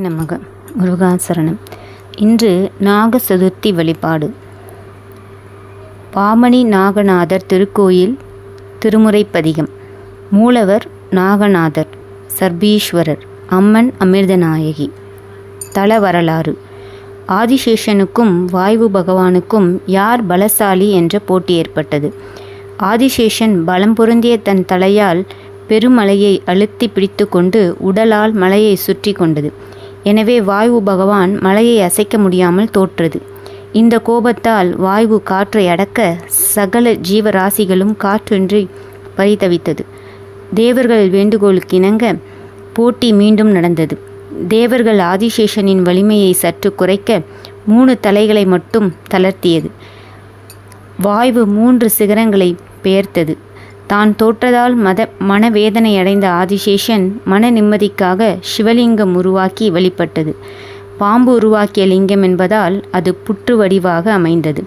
நமக. முருகாசரணம். இன்று நாக சதுர்த்தி வழிபாடு. பாமணி நாகநாதர் திருக்கோயில் திருமுறைப்பதிகம். மூலவர் நாகநாதர் சர்பீஸ்வரர் அம்மன் அமிர்தநாயகி. தல வரலாறு. ஆதிசேஷனுக்கும் வாயு பகவானுக்கும் யார் பலசாலி என்ற போட்டி ஏற்பட்டது. ஆதிசேஷன் பலம் பொருந்திய தன் தலையால் பெருமலையை அழுத்தி பிடித்து கொண்டு உடலால் மலையை சுற்றி கொண்டது. எனவே வாயு பகவான் மலையை அசைக்க முடியாமல் தோற்றது. இந்த கோபத்தால் வாயு காற்றை அடக்க சகல ஜீவராசிகளும் காற்றின்றி பரிதவித்தது. தேவர்கள் வேண்டுகோளுக்கு இணங்க போட்டி மீண்டும் நடந்தது. தேவர்கள் ஆதிசேஷனின் வலிமையை சற்று குறைக்க மூணு தலைகளை மட்டும் தளர்த்தியது. வாய்வு மூன்று சிகரங்களை பெயர்த்தது. தான் தோற்றதால் மத மனவேதனையடைந்த ஆதிசேஷன் மன நிம்மதிக்காக சிவலிங்கம் உருவாக்கி வெளிப்பட்டது. பாம்பு உருவாக்கிய லிங்கம் என்பதால் அது புற்று வடிவாக அமைந்தது.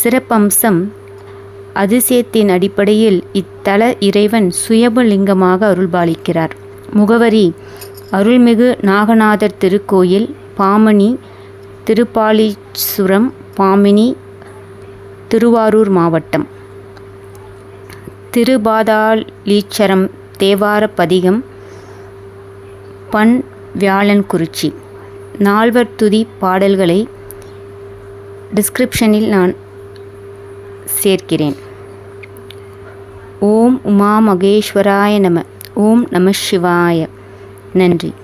சிறப்பம்சம் அதிசயத்தின் அடிப்படையில் இத்தல இறைவன் சுயபு லிங்கமாக அருள்பாலிக்கிறார். முகவரி அருள்மிகு நாகநாதர் திருக்கோயில் பாமணி திருப்பாலீசுரம் பாமினி திருவாரூர் மாவட்டம். திருபாதாளீச்சரம் தேவார பதிகம் பண் வியாழன்குறிச்சி நால்வர் துதி பாடல்களை டிஸ்கிரிப்ஷனில் நான் சேர்க்கிறேன். ஓம் உமா மகேஸ்வராய நம ஓம் நம சிவாய. நன்றி.